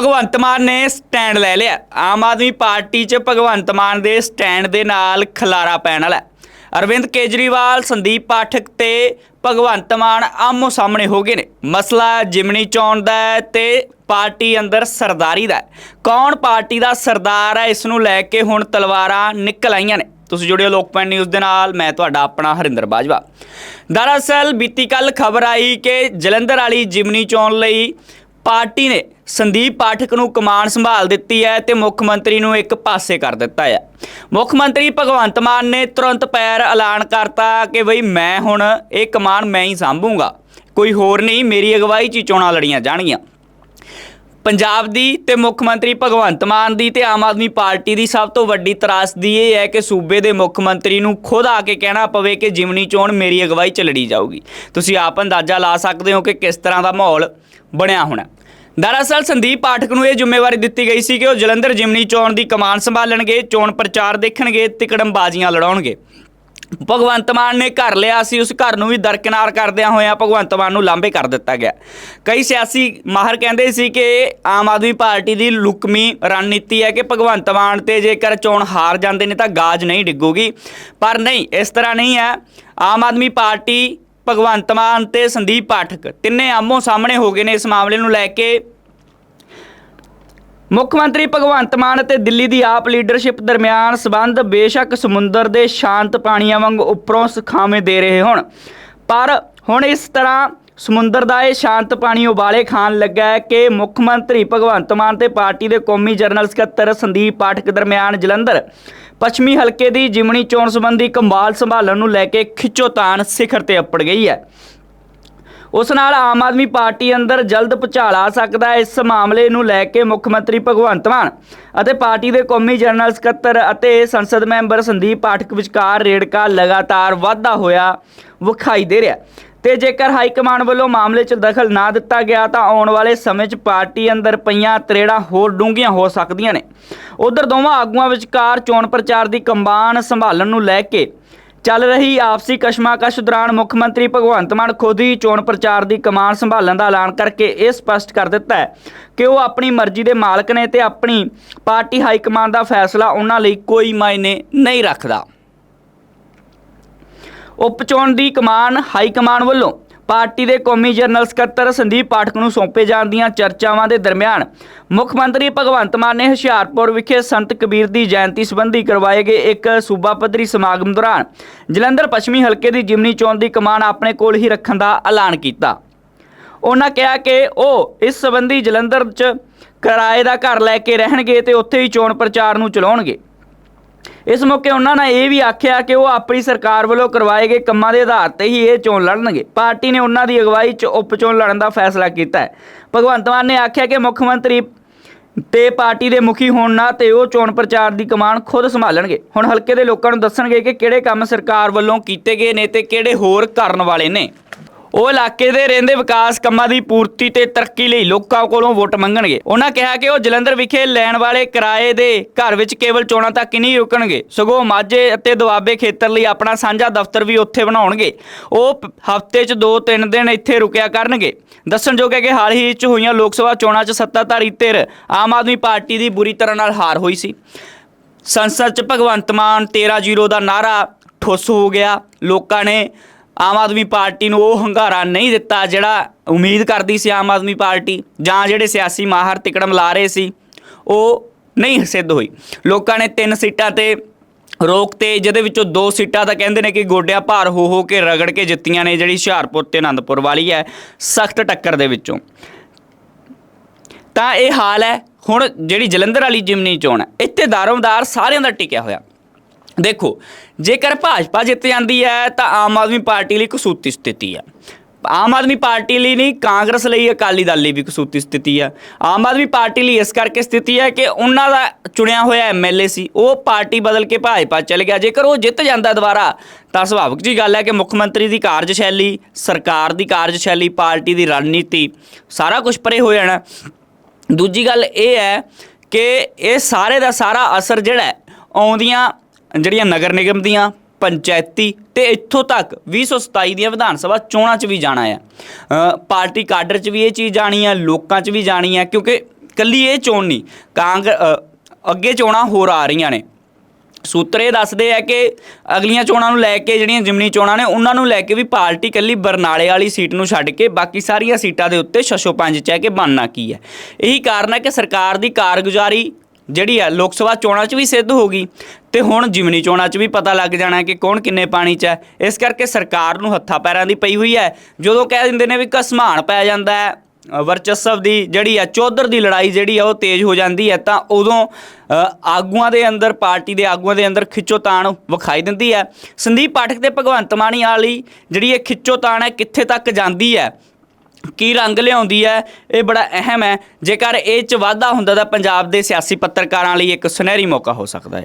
ਭਗਵੰਤ ਮਾਨ ਨੇ ਸਟੈਂਡ ਲੈ ਲਿਆ। ਆਮ ਆਦਮੀ ਪਾਰਟੀ 'ਚ ਭਗਵੰਤ ਮਾਨ ਦੇ ਸਟੈਂਡ ਦੇ ਨਾਲ ਖਲਾਰਾ ਪੈਣ ਵਾਲਾ ਅਰਵਿੰਦ ਕੇਜਰੀਵਾਲ, ਸੰਦੀਪ ਪਾਠਕ ਤੇ ਭਗਵੰਤ ਮਾਨ ਆਮੋ ਸਾਹਮਣੇ ਹੋ ਗਏ ਨੇ। ਮਸਲਾ ਜਿਮਨੀ ਚੋਣ ਦਾ ਹੈ ਤੇ ਪਾਰਟੀ ਅੰਦਰ ਸਰਦਾਰੀ ਦਾ ਕੌਣ ਪਾਰਟੀ ਦਾ ਸਰਦਾਰ ਹੈ, ਇਸ ਨੂੰ ਲੈ ਕੇ ਹੁਣ ਤਲਵਾਰਾਂ ਨਿਕਲ ਆਈਆਂ ਨੇ। ਤੁਸੀਂ ਜੁੜਿਓ ਲੋਕਪਾਲ ਨਿਊਜ਼ ਦੇ ਨਾਲ, ਮੈਂ ਤੁਹਾਡਾ ਆਪਣਾ ਹਰਿੰਦਰ ਬਾਜਵਾ। ਦਰਅਸਲ ਬੀਤੀ ਕੱਲ ਖਬਰ ਆਈ ਕਿ ਜਲੰਧਰ ਵਾਲੀ ਜਿਮਨੀ ਚੋਣ ਲਈ ਪਾਰਟੀ ਨੇ ਸੰਦੀਪ ਪਾਠਕ ਨੂੰ ਕਮਾਨ ਸੰਭਾਲ ਦਿੱਤੀ ਹੈ ਤੇ ਮੁੱਖ ਮੰਤਰੀ ਨੂੰ ਇੱਕ ਪਾਸੇ ਕਰ ਦਿੱਤਾ ਹੈ। ਮੁੱਖ ਮੰਤਰੀ ਭਗਵੰਤ ਮਾਨ ਨੇ ਤੁਰੰਤ ਪੈਰ ਐਲਾਨ ਕਰਤਾ ਕਿ ਬਈ ਮੈਂ ਹੁਣ ਇਹ ਕਮਾਨ ਮੈਂ ਹੀ ਸੰਭੂਗਾ। ਕੋਈ ਹੋਰ ਨਹੀਂ, ਮੇਰੀ ਅਗਵਾਈ 'ਚ ਹੀ ਚੋਣਾਂ ਲੜੀਆਂ ਜਾਣਗੀਆਂ। ਪੰਜਾਬ ਦੀ ਤੇ ਮੁੱਖ ਮੰਤਰੀ ਭਗਵੰਤ ਮਾਨ ਦੀ ਤੇ ਆਮ ਆਦਮੀ ਪਾਰਟੀ ਦੀ ਸਭ ਤੋਂ ਵੱਡੀ ਤਰਾਸਦੀ ਇਹ ਹੈ ਕਿ ਸੂਬੇ ਦੇ ਮੁੱਖ ਮੰਤਰੀ ਨੂੰ ਖੁਦ ਆ ਕੇ ਕਹਿਣਾ ਪਵੇ ਕਿ ਜਿਮਨੀ ਚੋਣ ਮੇਰੀ ਅਗਵਾਈ ਚ ਲੜੀ ਜਾਊਗੀ। ਤੁਸੀਂ ਆਪ ਅੰਦਾਜ਼ਾ ਲਾ ਸਕਦੇ ਹੋ ਕਿ ਕਿਸ ਤਰ੍ਹਾਂ ਦਾ ਮਾਹੌਲ ਬਣਿਆ ਹੋਣਾ। ਦਰਅਸਲ ਸੰਦੀਪ ਪਾਠਕ ਨੂੰ ਇਹ ਜ਼ਿੰਮੇਵਾਰੀ ਦਿੱਤੀ ਗਈ ਸੀ ਕਿ ਉਹ ਜਲੰਧਰ ਜਿਮਨੀ ਚੋਣ ਦੀ ਕਮਾਨ ਸੰਭਾਲਣਗੇ, ਚੋਣ ਪ੍ਰਚਾਰ ਦੇਖਣਗੇ, ਤਿਕੜਮਬਾਜ਼ੀਆਂ ਲੜਾਉਣਗੇ। ਭਗਵੰਤ ਮਾਨ ਨੇ ਘਰ ਲਿਆ ਸੀ, ਉਸ ਘਰ ਨੂੰ ਵੀ ਦਰਕਿਨਾਰ ਕਰਦਿਆਂ ਹੋਇਆਂ ਭਗਵੰਤ ਮਾਨ ਨੂੰ ਲਾਂਭੇ ਕਰ ਦਿੱਤਾ ਗਿਆ। ਕਈ ਸਿਆਸੀ ਮਾਹਰ ਕਹਿੰਦੇ ਸੀ ਕਿ ਆਮ ਆਦਮੀ ਪਾਰਟੀ ਦੀ ਲੁਕਮੀ ਰਣਨੀਤੀ ਹੈ ਕਿ ਭਗਵੰਤ ਮਾਨ ਤੇ ਜੇਕਰ ਚੋਣ ਹਾਰ ਜਾਂਦੇ ਨੇ ਤਾਂ ਗਾਜ ਨਹੀਂ ਡਿੱਗੂਗੀ। ਪਰ ਨਹੀਂ, ਇਸ ਤਰ੍ਹਾਂ ਨਹੀਂ ਹੈ। ਆਮ ਆਦਮੀ ਪਾਰਟੀ, ਭਗਵੰਤ ਮਾਨ ਤੇ ਸੰਦੀਪ ਪਾਠਕ ਤਿੰਨੇ ਆਮੋ ਸਾਹਮਣੇ ਹੋ ਗਏ ਨੇ ਇਸ ਮਾਮਲੇ ਨੂੰ ਲੈ ਕੇ। ਮੁੱਖ ਮੰਤਰੀ ਭਗਵੰਤ ਮਾਨ ਅਤੇ ਦਿੱਲੀ ਦੀ ਆਪ ਲੀਡਰਸ਼ਿਪ ਦਰਮਿਆਨ ਸਬੰਧ ਬੇਸ਼ੱਕ ਸਮੁੰਦਰ ਦੇ ਸ਼ਾਂਤ ਪਾਣੀਆਂ ਵਾਂਗ ਉੱਪਰੋਂ ਸੁਖਾਵੇਂ ਦੇ ਰਹੇ ਹੋਣ। ਪਰ ਹੁਣ ਇਸ ਤਰ੍ਹਾਂ ਸਮੁੰਦਰ ਦਾ ਇਹ ਸ਼ਾਂਤ ਪਾਣੀ ਉਬਾਲੇ ਖਾਣ ਲੱਗਾ ਹੈ ਕਿ ਮੁੱਖ ਮੰਤਰੀ ਭਗਵੰਤ ਮਾਨ ਤੇ ਪਾਰਟੀ ਦੇ ਕੌਮੀ ਜਨਰਲ ਸਕੱਤਰ ਸੰਦੀਪ ਪਾਠਕ ਦਰਮਿਆਨ ਜਲੰਧਰ ਪੱਛਮੀ ਹਲਕੇ ਦੀ ਜਿਮਣੀ ਚੋਣ ਸੰਬੰਧੀ ਕੰਬਾਲ ਸੰਭਾਲਣ ਨੂੰ ਲੈ ਕੇ ਖਿੱਚੋਤਾਣ ਸਿਖਰ ਤੇ ਅੱਪੜ ਗਈ ਹੈ। ਉਸ ਨਾਲ ਆਮ ਆਦਮੀ ਪਾਰਟੀ ਅੰਦਰ ਜਲਦ ਭੁਚਾਲ ਆ ਸਕਦਾ ਹੈ ਇਸ ਮਾਮਲੇ ਨੂੰ ਲੈ ਕੇ ਮੁੱਖ ਮੰਤਰੀ ਭਗਵੰਤ ਮਾਨ ਅਤੇ ਪਾਰਟੀ ਦੇ ਕੌਮੀ ਜਨਰਲ ਸਕੱਤਰ ਅਤੇ ਸੰਸਦ ਮੈਂਬਰ ਸੰਦੀਪ ਪਾਠਕ ਵਿਚਕਾਰ ਰੇੜਕਾ ਲਗਾਤਾਰ ਵਾਧਾ ਹੋਇਆ ਵਿਖਾਈ ਦੇ ਰਿਹਾ ਹੈ। ਤੇ ਜੇਕਰ ਹਾਈ ਕਮਾਂਡ ਵੱਲੋਂ ਮਾਮਲੇ 'ਚ ਦਖਲ ਨਾ ਦਿੱਤਾ ਗਿਆ ਤਾਂ ਆਉਣ ਵਾਲੇ ਸਮੇਂ 'ਚ ਪਾਰਟੀ ਅੰਦਰ ਪਈਆਂ ਤਰੇੜਾਂ ਹੋਰ ਡੂੰਘੀਆਂ ਹੋ ਸਕਦੀਆਂ ਨੇ ਉਧਰ ਦੋਵਾਂ ਆਗੂਆਂ ਵਿਚਕਾਰ ਚੋਣ ਪ੍ਰਚਾਰ ਦੀ ਕੰਬਾਨ ਸੰਭਾਲਣ ਨੂੰ ਲੈ ਕੇ ਚੱਲ ਰਹੀ ਆਪਸੀ ਕਸ਼ਮਾਕਸ਼ ਦੌਰਾਨ ਮੁੱਖ ਮੰਤਰੀ ਭਗਵੰਤ ਮਾਨ ਖੁਦ ਹੀ ਚੋਣ ਪ੍ਰਚਾਰ ਦੀ ਕਮਾਨ ਸੰਭਾਲਣ ਦਾ ਐਲਾਨ ਕਰਕੇ ਇਹ ਸਪਸ਼ਟ ਕਰ ਦਿੱਤਾ ਹੈ ਕਿ ਉਹ ਆਪਣੀ ਮਰਜ਼ੀ ਦੇ ਮਾਲਕ ਨੇ ਤੇ ਆਪਣੀ ਪਾਰਟੀ ਹਾਈ ਕਮਾਨ ਦਾ ਫੈਸਲਾ ਉਹਨਾਂ ਲਈ ਕੋਈ ਮਾਇਨੇ ਨਹੀਂ ਰੱਖਦਾ। ਉਪ ਚੋਣ ਦੀ ਕਮਾਨ ਹਾਈ ਕਮਾਨ ਵੱਲੋਂ ਪਾਰਟੀ ਦੇ ਕੌਮੀ ਜਨਰਲ ਸਕੱਤਰ ਸੰਦੀਪ ਪਾਠਕ ਨੂੰ ਸੌਂਪੇ ਜਾਣ ਦੀਆਂ ਚਰਚਾਵਾਂ ਦੇ ਦਰਮਿਆਨ ਮੁੱਖ ਮੰਤਰੀ ਭਗਵੰਤ ਮਾਨ ਨੇ ਹੁਸ਼ਿਆਰਪੁਰ ਵਿਖੇ ਸੰਤ ਕਬੀਰ ਦੀ ਜਯੰਤੀ ਸੰਬੰਧੀ ਕਰਵਾਏ ਗਏ ਇੱਕ ਸੂਬਾ ਪੱਧਰੀ ਸਮਾਗਮ ਦੌਰਾਨ ਜਲੰਧਰ ਪੱਛਮੀ ਹਲਕੇ ਦੀ ਜਿਮਨੀ ਚੋਣ ਦੀ ਕਮਾਨ ਆਪਣੇ ਕੋਲ ਹੀ ਰੱਖਣ ਦਾ ਐਲਾਨ ਕੀਤਾ। ਉਹਨਾਂ ਕਿਹਾ ਕਿ ਉਹ ਇਸ ਸੰਬੰਧੀ ਜਲੰਧਰ 'ਚ ਕਿਰਾਏ ਦਾ ਘਰ ਲੈ ਕੇ ਰਹਿਣਗੇ ਤੇ ਉੱਥੇ ਹੀ ਚੋਣ ਪ੍ਰਚਾਰ ਨੂੰ ਚਲਾਉਣਗੇ। ਇਸ ਮੌਕੇ ਉਹਨਾਂ ਨੇ ਇਹ ਵੀ ਆਖਿਆ ਕਿ ਉਹ ਆਪਣੀ ਸਰਕਾਰ ਵੱਲੋਂ ਕਰਵਾਏ ਗਏ ਕੰਮਾਂ ਦੇ ਆਧਾਰ ਤੇ ਹੀ ਇਹ ਚੋਣ ਲੜਨਗੇ। ਪਾਰਟੀ ਨੇ ਉਹਨਾਂ ਦੀ ਅਗਵਾਈ 'ਚ ਉਪ ਚੋਣ ਲੜਨ ਦਾ ਫੈਸਲਾ ਕੀਤਾ ਹੈ। ਭਗਵੰਤ ਮਾਨ ਨੇ ਆਖਿਆ ਕਿ ਮੁੱਖ ਮੰਤਰੀ ਤੇ ਪਾਰਟੀ ਦੇ ਮੁਖੀ ਹੋਣ ਨਾਲ ਤੇ ਉਹ ਚੋਣ ਪ੍ਰਚਾਰ ਦੀ ਕਮਾਨ ਖੁਦ ਸੰਭਾਲਣਗੇ। ਹੁਣ ਹਲਕੇ ਦੇ ਲੋਕਾਂ ਨੂੰ ਦੱਸਣਗੇ ਕਿ ਕਿਹੜੇ ਕੰਮ ਸਰਕਾਰ ਵੱਲੋਂ ਕੀਤੇ ਗਏ ਨੇ ਤੇ ਕਿਹੜੇ ਹੋਰ ਕਰਨ ਵਾਲੇ ਨੇ। ਉਹ ਇਲਾਕੇ ਦੇ ਰਹਿੰਦੇ ਵਿਕਾਸ ਕੰਮਾਂ ਦੀ ਪੂਰਤੀ ਤੇ ਤਰੱਕੀ ਲਈ ਲੋਕਾਂ ਕੋਲੋਂ ਵੋਟ ਮੰਗਣਗੇ। ਉਹਨਾਂ ਕਿਹਾ ਕਿ ਉਹ ਜਲੰਧਰ ਵਿਖੇ ਲੈਣ ਵਾਲੇ ਕਿਰਾਏ ਦੇ ਘਰ ਵਿੱਚ ਕੇਵਲ ਚੋਣਾਂ ਤੱਕ ਹੀ ਨਹੀਂ ਰੁਕਣਗੇ। ਸਗੋਂ ਮਾਝੇ ਅਤੇ ਦੁਆਬੇ ਖੇਤਰ ਲਈ ਆਪਣਾ ਸਾਂਝਾ ਦਫ਼ਤਰ ਵੀ ਉੱਥੇ ਬਣਾਉਣਗੇ। ਉਹ ਹਫ਼ਤੇ 'ਚ 2-3 ਦਿਨ ਇੱਥੇ ਰੁਕਿਆ ਕਰਨਗੇ। ਦੱਸਣਯੋਗ ਹੈ ਕਿ ਹਾਲ ਹੀ 'ਚ ਹੋਈਆਂ ਲੋਕ ਸਭਾ ਚੋਣਾਂ 'ਚ ਸੱਤਾਧਾਰੀ ਧਿਰ ਆਮ ਆਦਮੀ ਪਾਰਟੀ ਦੀ ਬੁਰੀ ਤਰ੍ਹਾਂ ਨਾਲ ਹਾਰ ਹੋਈ ਸੀ। ਸੰਸਦ 'ਚ ਭਗਵੰਤ ਮਾਨ 13-0 ਦਾ ਨਾਰਾ ਠੁੱਸ ਹੋ ਗਿਆ। ਲੋਕਾਂ ਨੇ ਆਮ ਆਦਮੀ ਪਾਰਟੀ ਨੂੰ ਉਹ ਹੰਗਾਰਾ ਨਹੀਂ ਦਿੱਤਾ ਜਿਹੜਾ ਉਮੀਦ ਕਰਦੀ ਸੀ ਆਮ ਆਦਮੀ ਪਾਰਟੀ, ਜਾਂ ਜਿਹੜੇ ਸਿਆਸੀ ਮਾਹਰ ਤਿਕੜਮ ਲਾ ਰਹੇ ਸੀ, ਉਹ ਨਹੀਂ ਸਿੱਧ ਹੋਈ। ਲੋਕਾਂ ਨੇ ਤਿੰਨ ਸੀਟਾਂ ਤੇ ਰੋਕ ਤੇ ਜਿਹਦੇ ਵਿੱਚੋਂ ਦੋ ਸੀਟਾਂ ਤਾਂ ਕਹਿੰਦੇ ਨੇ ਕਿ ਗੋਡਿਆਂ ਭਾਰ ਹੋ ਹੋ ਕੇ ਰਗੜ ਕੇ ਜਿੱਤੀਆਂ ਨੇ, ਜਿਹੜੀ ਹੁਸ਼ਿਆਰਪੁਰ ਤੇ ਆਨੰਦਪੁਰ ਵਾਲੀ ਹੈ, ਸਖਤ ਟੱਕਰ ਦੇ ਵਿੱਚੋਂ। ਤਾਂ ਇਹ ਹਾਲ ਹੈ, ਹੁਣ ਜਿਹੜੀ ਜਲੰਧਰ ਵਾਲੀ ਜਿਮਨੀ ਚੋਣ ਹੈ, ਇੱਥੇ ਦਾਰੋਮਦਾਰ ਸਾਰਿਆਂ ਦਾ ਟਿਕਿਆ ਹੋਇਆ। ਦੇਖੋ, ਜੇਕਰ ਭਾਜਪਾ ਜਿੱਤ ਜਾਂਦੀ ਹੈ, ਤਾਂ ਆਮ ਆਦਮੀ ਪਾਰਟੀ ਲਈ ਕਸੂਤੀ ਸਥਿਤੀ ਹੈ। ਆਮ ਆਦਮੀ ਪਾਰਟੀ ਲਈ ਨਹੀਂ, ਕਾਂਗਰਸ ਲਈ ਅਕਾਲੀ ਦਲ ਲਈ ਵੀ ਕਸੂਤੀ ਸਥਿਤੀ ਹੈ। ਆਮ ਆਦਮੀ ਪਾਰਟੀ ਲਈ ਇਸ ਕਰਕੇ ਸਥਿਤੀ ਹੈ ਕਿ ਉਹਨਾਂ ਦਾ ਚੁਣਿਆ ਹੋਇਆ ਐਮਐਲਏ ਸੀ, ਉਹ ਪਾਰਟੀ ਬਦਲ ਕੇ ਭਾਜਪਾ ਚਲ ਗਿਆ। ਜੇਕਰ ਉਹ ਜਿੱਤ ਜਾਂਦਾ ਦੁਬਾਰਾ, ਤਾਂ ਸੁਭਾਵਿਕ ਜੀ ਗੱਲ ਹੈ ਕਿ ਮੁੱਖ ਮੰਤਰੀ ਦੀ ਕਾਰਜਸ਼ੈਲੀ, ਸਰਕਾਰ ਦੀ ਕਾਰਜਸ਼ੈਲੀ, ਪਾਰਟੀ ਦੀ ਰਣਨੀਤੀ, ਸਾਰਾ ਕੁਝ ਪਰੇ ਹੋ ਜਾਣਾ। ਦੂਜੀ ਗੱਲ ਇਹ ਹੈ ਕਿ ਇਹ ਸਾਰੇ ਦਾ ਸਾਰਾ ਅਸਰ ਜਿਹੜਾ ਆਉਂਦੀਆਂ ਜਿਹੜੀਆਂ ਨਗਰ ਨਿਗਮ ਦੀਆਂ, ਪੰਚਾਇਤੀ ਤੇ ਇੱਥੋਂ ਤੱਕ 2027 ਦੀਆਂ ਵਿਧਾਨ ਸਭਾ ਚੋਣਾਂ 'ਚ ਵੀ ਜਾਣਾ ਹੈ। ਪਾਰਟੀ ਕਾਡਰ 'ਚ ਵੀ ਇਹ ਚੀਜ਼ ਜਾਣੀ ਹੈ, ਲੋਕਾਂ 'ਚ ਵੀ ਜਾਣੀ ਹੈ, ਕਿਉਂਕਿ ਕੱਲੀ ਇਹ ਚੋਣ ਨਹੀਂ, ਕਾਂਗ ਅੱਗੇ ਚੋਣਾਂ ਹੋਰ ਆ ਰਹੀਆਂ ਨੇ। ਸੂਤਰ ਇਹ ਦੱਸਦੇ ਆ ਕਿ ਅਗਲੀਆਂ ਚੋਣਾਂ ਨੂੰ ਲੈ ਕੇ ਜਿਹੜੀਆਂ ਜਿਮਨੀ ਚੋਣਾਂ ਨੇ, ਉਹਨਾਂ ਨੂੰ ਲੈ ਕੇ ਵੀ ਪਾਰਟੀ ਕੱਲੀ ਬਰਨਾਲੇ ਵਾਲੀ ਸੀਟ ਨੂੰ ਛੱਡ ਕੇ ਬਾਕੀ ਸਾਰੀਆਂ ਸੀਟਾਂ ਦੇ ਉੱਤੇ ਛੱਛੋ ਪੰਜ ਚ ਹੈ ਕਿ ਬਣਨਾ ਕੀ ਹੈ। ਇਹੀ ਕਾਰਨ ਹੈ ਕਿ ਸਰਕਾਰ ਦੀ ਕਾਰਗੁਜ਼ਾਰੀ ਜਿਹੜੀ ਆ ਲੋਕ ਸਭਾ ਚੋਣਾਂ 'ਚ ਵੀ ਸਿੱਧ ਹੋ ਗਈ ਤੇ ਹੁਣ ਜਿਮਨੀ ਚੋਣਾਂ 'ਚ ਵੀ ਪਤਾ ਲੱਗ ਜਾਣਾ ਕਿ ਕੌਣ ਕਿੰਨੇ ਪਾਣੀ 'ਚ ਹੈ। ਇਸ ਕਰਕੇ ਸਰਕਾਰ ਨੂੰ ਹੱਥਾਂ ਪੈਰਾਂ ਦੀ ਪਈ ਹੋਈ ਹੈ। ਜਦੋਂ ਕਹਿ ਦਿੰਦੇ ਨੇ ਵੀ ਘਸਮਾਨ ਪੈ ਜਾਂਦਾ ਹੈ ਵਰਚਸਵ ਦੀ ਜਿਹੜੀ ਆ ਚੌਧਰ ਦੀ ਲੜਾਈ ਜਿਹੜੀ ਆ ਉਹ ਤੇਜ਼ ਹੋ ਜਾਂਦੀ ਹੈ ਤਾਂ ਉਦੋਂ ਆਗੂਆਂ ਦੇ ਅੰਦਰ, ਪਾਰਟੀ ਦੇ ਆਗੂਆਂ ਦੇ ਅੰਦਰ ਖਿੱਚੋਤਾਣ ਵਿਖਾਈ ਦਿੰਦੀ ਹੈ। ਸੰਦੀਪ ਪਾਠਕ ਤੇ ਭਗਵੰਤ ਮਾਨੀ ਵਾਲੀ ਜਿਹੜੀ ਇਹ ਖਿੱਚੋਤਾਣ ਹੈ, ਕਿੱਥੇ ਤੱਕ ਜਾਂਦੀ ਹੈ? ਕੀ ਰੰਗ ਲਿਆਉਂਦੀ ਹੈ? ਇਹ ਬੜਾ ਅਹਿਮ ਹੈ। ਜੇਕਰ ਇਹ ਚ ਵਾਧਾ ਹੁੰਦਾ ਤਾਂ ਪੰਜਾਬ ਦੇ ਸਿਆਸੀ ਪੱਤਰਕਾਰਾਂ ਲਈ ਇੱਕ ਸੁਨਹਿਰੀ ਮੌਕਾ ਹੋ ਸਕਦਾ ਹੈ।